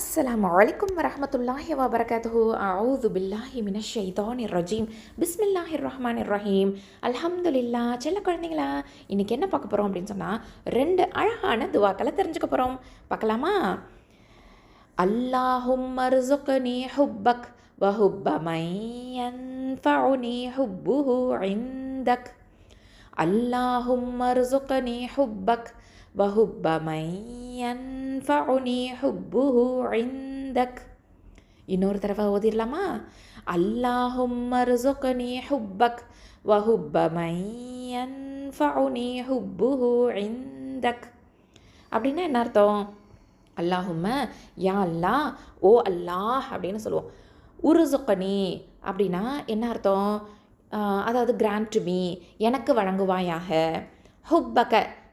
அஸ்லாம் வலைக்கம் வரமத்துல்லாஹி வபரகாத்து அவுது பில்லாஹி மின ஷைதான் ரஜீம். பிஸ்மில்லாஹி ரஹ்மான் ரஹீம். அலமதுல்லா செல்ல குழந்தைங்களா இன்றைக்கி என்ன பார்க்க போகிறோம் அப்படின்னு சொன்னால் ரெண்டு அழகான துவாக்களை தெரிஞ்சுக்க போகிறோம் பார்க்கலாமா? அல்லாஹும் மர்சுக்னி ஹுப்பக் வஹுப்ப மையன்ஃபஉனி ஹுப்புஹு இந்தக் அல்லாஹும் மர்சுக்னி ஹுப்பக் வஹுப்ப மையன் யன்ஃபஉனி ஹுப்புஹு இந்தக் இன்னொரு தடவை ஓதிடலாமா அல்லாஹும் மர்சுக்னி ஹுப்பக் வஹுப்ப மையன்ஃபஉனி ஹுப்புஹு இந்தக். அப்படின்னா என்ன அர்த்தம்? அல்லாஹும்ம யா அல்லா ஓ அல்லாஹ் அப்படின்னு சொல்லுவோம். உருசுக்கனி அப்படின்னா என்ன அர்த்தம்? அதாவது கிராண்ட் மீ எனக்கு வழங்குவாயாக. ஹுப்பக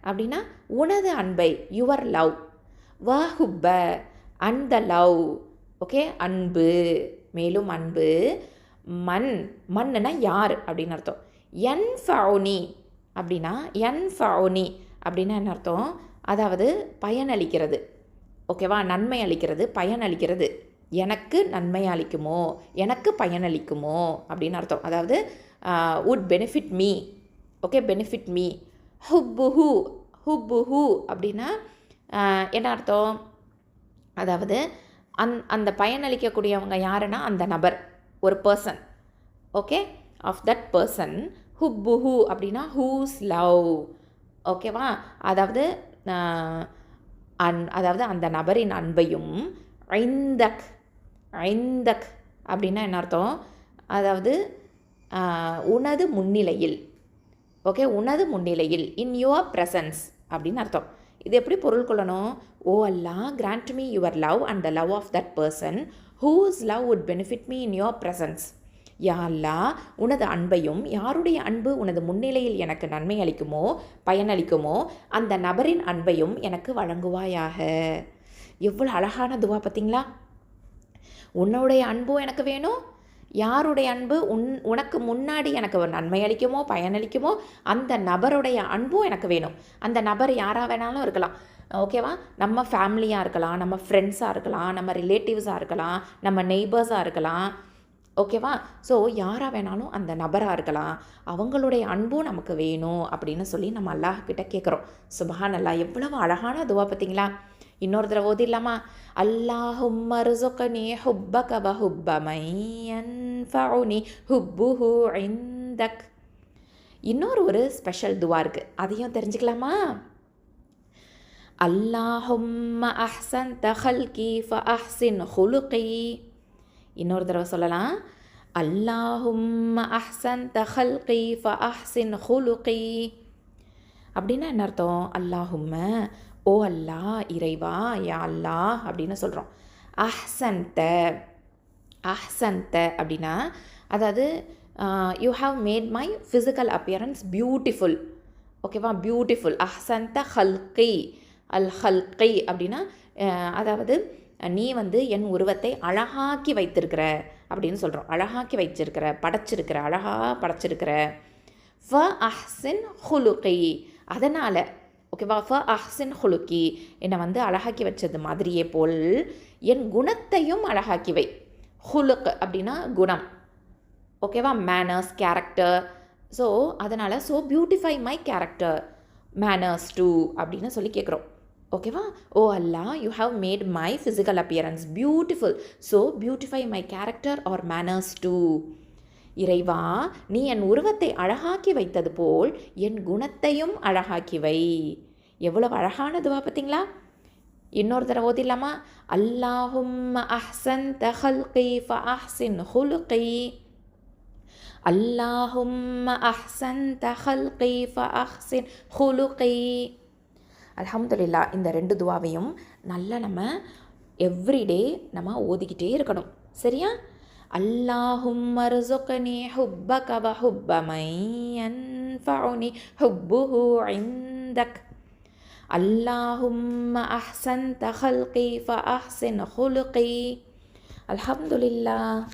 அப்படின்னா உனது அன்பை யுவர் லவ் வாஹுப்ப அந்த லவ் ஓகே? அன்பு மேலும் அன்பு மண் மண்ணுனா யார்? அப்படின்னு அர்த்தம். என் ஃபவுனி அப்படின்னா என் ஃபவுனி அப்படின்னா என்ன அர்த்தம்? அதாவது பயனளிக்கிறது. ஓகேவா? நன்மை அளிக்கிறது பயனளிக்கிறது. எனக்கு நன்மை அளிக்குமோ? எனக்கு பயனளிக்குமோ? அப்படின்னு அர்த்தம். அதாவது would benefit me okay? Benefit me ஹுப்புஹு ஹுப்புஹு அப்படின்னா என்ன அர்த்தம்? அதாவது அந் அந்த பயனளிக்கக்கூடியவங்க யாருன்னா அந்த நபர் ஒரு person okay of that person ஹுப்புஹு அப்படின்னா ஹூஸ் லவ் ஓகேவா அதாவது அன் அதாவது அந்த நபரின் அன்பையும் ஐந்தக் ஐந்தக் அப்படின்னா என்ன அர்த்தம்? அதாவது உனது முன்னிலையில். ஓகே உனது முன்னிலையில் இன் யுவர் ப்ரெசன்ஸ் அப்படின்னு அர்த்தம். இது எப்படி பொருள் கொள்ளணும்? ஓ Allah grant me your love and the love of that person whose love would benefit me in your presence யா அல்லா உனது அன்பையும் யாருடைய அன்பு உனது முன்னிலையில் எனக்கு நன்மை அளிக்குமோ பயனளிக்குமோ அந்த நபரின் அன்பையும் எனக்கு வழங்குவாயாக. எவ்வளோ அழகான துவா பார்த்தீங்களா உன்னுடைய அன்பும் எனக்கு வேணும் யாருடைய அன்பு உன் உனக்கு முன்னாடி எனக்கு ஒரு நன்மை அளிக்குமோ பயனளிக்குமோ அந்த நபருடைய அன்பும் எனக்கு வேணும். அந்த நபர் யாராக வேணாலும் இருக்கலாம். ஓகேவா நம்ம ஃபேமிலியாக இருக்கலாம் நம்ம ஃப்ரெண்ட்ஸாக இருக்கலாம் நம்ம ரிலேட்டிவ்ஸாக இருக்கலாம் நம்ம நெய்பர்ஸாக இருக்கலாம். ஓகேவா ஸோ யாராக வேணாலும் அந்த நபராக இருக்கலாம். அவங்களுடைய அன்பும் நமக்கு வேணும் அப்படின்னு சொல்லி நம்ம அல்லாஹ்கிட்ட கேட்குறோம் சுபஹான் அல்லா எவ்வளவு அழகான துவா பார்த்தீங்களா? இன்னொரு தடவை ஓதிடலாமா அல்லாஹும் மருசுக்கனி ஹுப்பக வஹுப்ப மையன்ஃபவுனி ஹுப்புஹு ஐந்தக் இன்னொரு ஒரு ஸ்பெஷல் துவா இருக்குது அதையும் தெரிஞ்சுக்கலாமா? அல்லாஹும் அஹ்சன் தஹல்கி ஃப அஹ்சின் ஹுலுகி. இன்னொரு தடவை சொல்லலாம். அல்லாஹும் அஹ்சன் தஹல்கி ஃப அஹ்சின் ஹுலுகி. அப்படின்னா என்ன அர்த்தம்? அல்லாஹும்ம ஓ அல்லா இறைவா யா அல்லா அப்படின்னு சொல்கிறோம் அஹ்சன்த அஹ்சன்த அப்படின்னா அதாவது you have made my physical appearance beautiful ஓகேவா பியூட்டிஃபுல் அஹ்சந்த ஹல்கை. அல் ஹல்கை அப்படின்னா அதாவது நீ வந்து என் உருவத்தை அழகாக்கி வைத்திருக்கிற அப்படின்னு சொல்கிறோம் அழகாக்கி வச்சிருக்கிற படைச்சிருக்கிற அழகாக படைச்சிருக்கிற. ஃப அஹ்சின் ஹுலுகை. அதனால் ஓகேவா ஃப அஹ்சின் ஹுலுக்கி. என்னை வந்து அழகாக்கி வச்சது மாதிரியே போல் என் குணத்தையும் அழகாக்கி வை. ஹுலுக் அப்படின்னா குணம். ஓகேவா மேனர்ஸ் கேரக்டர் ஸோ அதனால் so beautify my character manners too அப்படின்னு சொல்லி கேட்குறோம் ஓகேவா ஓ Allah you have made my physical appearance beautiful so beautify my character or manners too இறைவா நீ என் உருவத்தை அழகாக்கி வைத்தது போல் என் குணத்தையும் அழகாக்கி வை. எவ்வளவு அழகானதுவா பார்த்தீங்களா இன்னொரு தடவை ஓதிடலாமா? அல்லாஹும் அஹ்சன் தஹல்கி ஃப அஹ்சின் ஹுலுகி. அல்லாஹும் அஹ்சன் தஹல்கி ஃப அஹ்சின் ஹுலுகி. அலமதுல்லா இந்த ரெண்டு துவாவையும் நல்லா நம்ம எவ்ரிடே நம்ம ஓதிக்கிட்டே இருக்கணும். சரியா? اللهم ارزقني حبك وحب من ينفعني حبه عندك اللهم أحسنت خلقي فأحسن خلقي الحمد لله